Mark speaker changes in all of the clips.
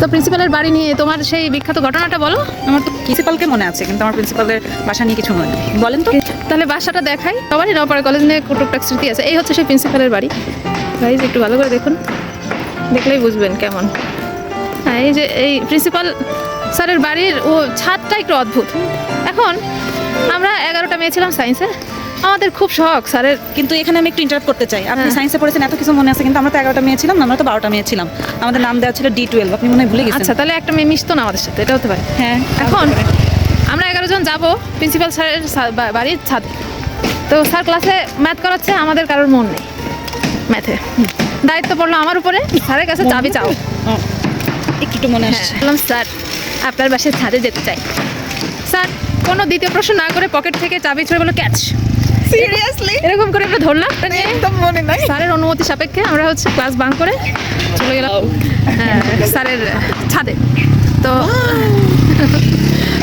Speaker 1: তো প্রিন্সিপালের বাড়ি নিয়ে তোমার সেই বিখ্যাত ঘটনাটা বলো?
Speaker 2: আমার তো প্রিন্সিপালকে মনে আছে কিন্তু আমার প্রিন্সিপালের বাসা নিয়ে কিছু মনে নেই। বলেন তো।
Speaker 1: তাহলে বাসাটা দেখাই। সবারই নপাড়া কলেজ নিয়ে টুকটাক স্মৃতি আছে। এই হচ্ছে সেই প্রিন্সিপালের বাড়ি। গাইজ একটু ভালো করে দেখুন। দেখলেই বুঝবেন কেমন। হ্যাঁ এই যে এই প্রিন্সিপাল স্যারের বাড়ির ও ছাদটা একটু অদ্ভুত। এখন আমরা এগারোটা মেয়ে ছিলাম সায়েন্সে আমাদের খুব শখ স্যারের।
Speaker 2: কিন্তু এখানে আমি একটু ইন্টারাপ্ট করতে চাই। আপনি
Speaker 1: হ্যাঁ।
Speaker 2: সায়েন্সে পড়েছেন এত কিছু মনে আছে কিন্তু আমরা তো এগারোটা মেয়ে ছিলাম আমরা তো বারোটা মেয়ে ছিলাম। আমাদের নাম দেওয়া ছিল ডি টুয়েলভ আপনি মনে হয় ভুলে গেছেন।
Speaker 1: আচ্ছা তাহলে একটা মেয়ে মিশতো না আমাদের সাথে এটা হতে পারে।
Speaker 2: হ্যাঁ
Speaker 1: এখন আমরা এগারো জন যাব প্রিন্সিপাল স্যারের বাড়ির ছাদে। তো স্যার ক্লাসে ম্যাথ করাচ্ছে আমাদের কারোর মন নেই ম্যাথে দায়িত্ব পড়ল আমার উপরে স্যারের কাছে চাবি চাও।
Speaker 2: একটু মনে
Speaker 1: হ্যাঁ
Speaker 2: আসছে
Speaker 1: বললাম স্যার আপনার বাসায় ছাদে যেতে চাই। স্যার কোনো দ্বিতীয় প্রশ্ন না করে পকেট থেকে চাবি ছড়ে বলো ক্যাচ
Speaker 2: সিরিয়াসলি
Speaker 1: এরকম করে আমরা ধরলাম। মানে নিয়ে
Speaker 2: একদম মনে নাই।
Speaker 1: স্যারের অনুমতি সাপেক্ষে আমরা হচ্ছে ক্লাস বাং করে চলে গেলাম হ্যাঁ, স্যারের ছাদে। তো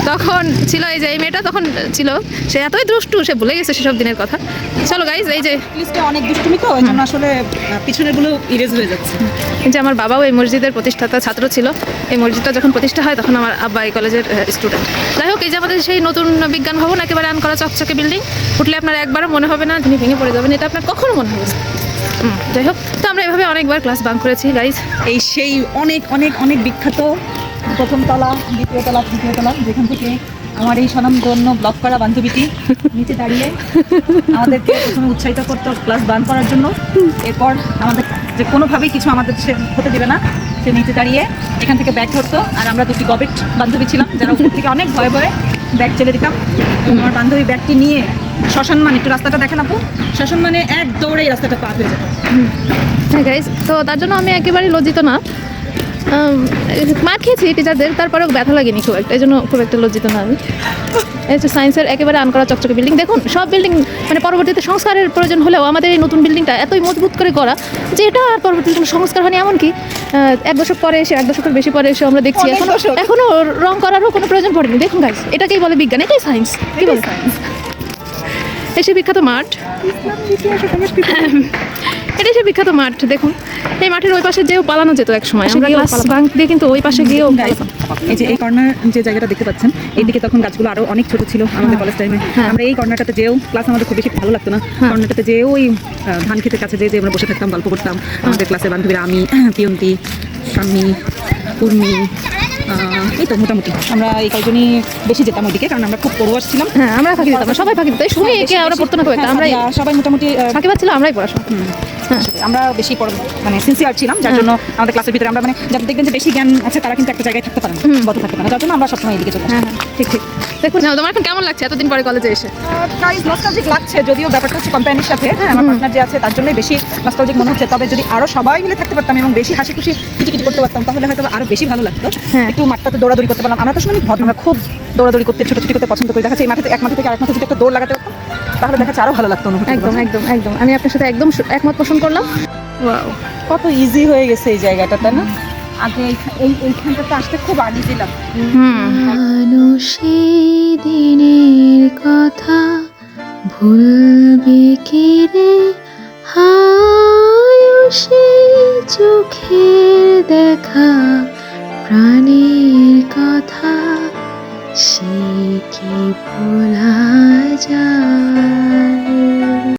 Speaker 1: তখন ছিল এই যে এই মেয়েটা তখন ছিল। সে এতই দুষ্টু সে ভুলে গেছে সেসব দিনের কথা। চলো গাইজ এই যে।
Speaker 2: লিস্টে অনেক দুষ্টুমি তো ওই জন্য আসলে আহ, পিছনেরগুলো ইরেজ হয়ে যাচ্ছে।
Speaker 1: এই যে আমার বাবাও এই মসজিদের প্রতিষ্ঠাতা ছাত্র ছিল। এই মসজিদটা যখন প্রতিষ্ঠা হয় তখন আমার আব্বা এই কলেজের স্টুডেন্ট যাই হোক এই যে আমাদের সেই নতুন বিজ্ঞান ভবন একেবারে আন করা চকচকে বিল্ডিং উঠলে আপনার একবারও মনে হবে না তিনি ভেঙে পড়ে যাবেন এটা আপনার কখনো মনে হবে যাই হোক তো আমরা এভাবে অনেকবার ক্লাস বাং করেছি গাইজ
Speaker 2: এই সেই অনেক অনেক অনেক বিখ্যাত প্রথম তলা, দ্বিতীয় তলা, তৃতীয় তলা, যেখান থেকে আমার এই স্বনামধন্য ব্লক করা বান্ধবীটি নিচে দাঁড়িয়ে আমাদেরকে প্রথমে উৎসাহিত করতো ক্লাস বান করার জন্য। এরপর আমাদের যে কোনোভাবেই কিছু আমাদের সে হতে দেবে না। সে নিচে দাঁড়িয়ে এখান থেকে ব্যাগ ধরতো আর আমরা দুটি গবেট বান্ধবী ছিলাম, যারা উপর থেকে অনেক ভয়ে ভয়ে ব্যাগ চেলে দিতাম। আমার বান্ধবী ব্যাগটি নিয়ে শ্মশান মানে একটু রাস্তাটা দেখেন আপু। শ্মশান মানে এক দৌড়ে রাস্তাটা পার হয়ে যেত।
Speaker 1: হ্যাঁ তো তার জন্য আমি একেবারেই লজ্জিত না। মার খেয়েছি টিচারদের তারপরেও ব্যথা লাগেনি খুব একটা এই জন্য খুব একটা লজ্জিত না আমি। এই যে সায়েন্সের একেবারে আনকরা চকচকে বিল্ডিং দেখুন সব বিল্ডিং মানে পরবর্তীতে সংস্কারের প্রয়োজন হলেও আমাদের এই নতুন বিল্ডিংটা এতই মজবুত করে করা যে এটা আর পরবর্তীতে কোনো সংস্কার হয়নি। এমনকি এক দশক পরে এসে এক দশকের বেশি পরে এসে আমরা দেখছি এখনও
Speaker 2: দশক।
Speaker 1: এখনও রং করারও কোনো প্রয়োজন পড়েনি। দেখুন গাইজ এটাকেই বলে বিজ্ঞান এটাই সায়েন্স কি বলে? সায়েন্স এসে বিখ্যাত মাঠ। এটাই সে বিখ্যাত মাঠ দেখুন। এই মাঠের ওই পাশে যেও পালানো যেত এক সময় আমরা ক্লাস। বাঙ্ক দিয়ে কিন্তু ওই পাশে গিয়েও
Speaker 2: এই যে এই কর্নার যে জায়গাটা দেখতে পাচ্ছেন এইদিকে তখন গাছগুলো আরও অনেক ছোট ছিল আমাদের কলেজ টাইমে
Speaker 1: হ্যাঁ।
Speaker 2: আমরা এই কর্নারটাতে যেও ক্লাস আমাদের খুব বেশি ভালো লাগতো না।
Speaker 1: হ্যাঁ।
Speaker 2: কর্নারটাতে যেও ওই ধান খেতের কাছে যে যে আমরা বসে থাকতাম গল্প করতাম। আমাদের ক্লাসের বান্ধবীরা আমি পিয়ন্তি স্বামী উর্মি এই তো মোটামুটি। আমরা এই কয়েকজনই বেশি যেতাম ওদিকে কারণ আমরা খুব পড়ুয়ার ছিলাম।
Speaker 1: হ্যাঁ আমরা ফাঁকি দিতাম সবাই ফাঁকি দিত এই
Speaker 2: হ্যাঁ,
Speaker 1: একে আমরা পড়তো না
Speaker 2: হ্যাঁ, সবাই মোটামুটি
Speaker 1: ফাঁকি পাচ্ছিল আমরাই পড়াশোনা। হ্যাঁ
Speaker 2: আমরা বেশি মানে সিনসিয়ার ছিলাম যার। জন্য আমাদের ক্লাসের ভিতরে আমরা মানে যাদের দেখবেন যে বেশি জ্ঞান আছে তারা কিন্তু একটা জায়গায় থাকতে পারে না বদ্ধ থাকতে পারে না যার জন্য আমরা সবসময় এদিকে চলে।
Speaker 1: হ্যাঁ হ্যাঁ। ঠিক ঠিক। দেখুন তোমার এখন কেমন লাগছে এতদিন পরে কলেজে এসে?
Speaker 2: প্রাইস নস্টালজিক লাগছে যদিও ব্যাপারটা হচ্ছে কোম্পানির সাথে হ্যাঁ আমার পার্টনার যে আছে তার জন্যই বেশি নস্টালজিক মনে হচ্ছে। তবে যদি আরও সবাই মিলে থাকতে পারতাম এবং বেশি হাসি খুশি কিটিকিটি করতে পারতাম তাহলে হয়তো আরও বেশি ভালো লাগতো।
Speaker 1: হ্যাঁ।
Speaker 2: একটু মাঠটাতে দৌড়াদৌড়ি করতে পারলাম। আমরা তো শুনি আমরা খুব দৌড়াদৌড়ি করতে ছোটাছুটি করতে পছন্দ করি। দেখা যাচ্ছে এই মাঠে এক মাঠে থেকে আরেক মাঠে যদি একটা দৌড় লাগাতে পারতাম তাহলে দেখা যাচ্ছে আরও ভালো লাগতো অনুভূতি
Speaker 1: একদম একদম একদম। আমি আপনার সাথে একদম একমত পোষণ করলাম।
Speaker 2: কত ইজি হয়ে গেছে এই জায়গাটা তাই না? আগে এই এইখানটাতে আসতে খুব
Speaker 3: মানুষের দিনের কথা ভুলবে কি রে হায় সেই চোখের দেখা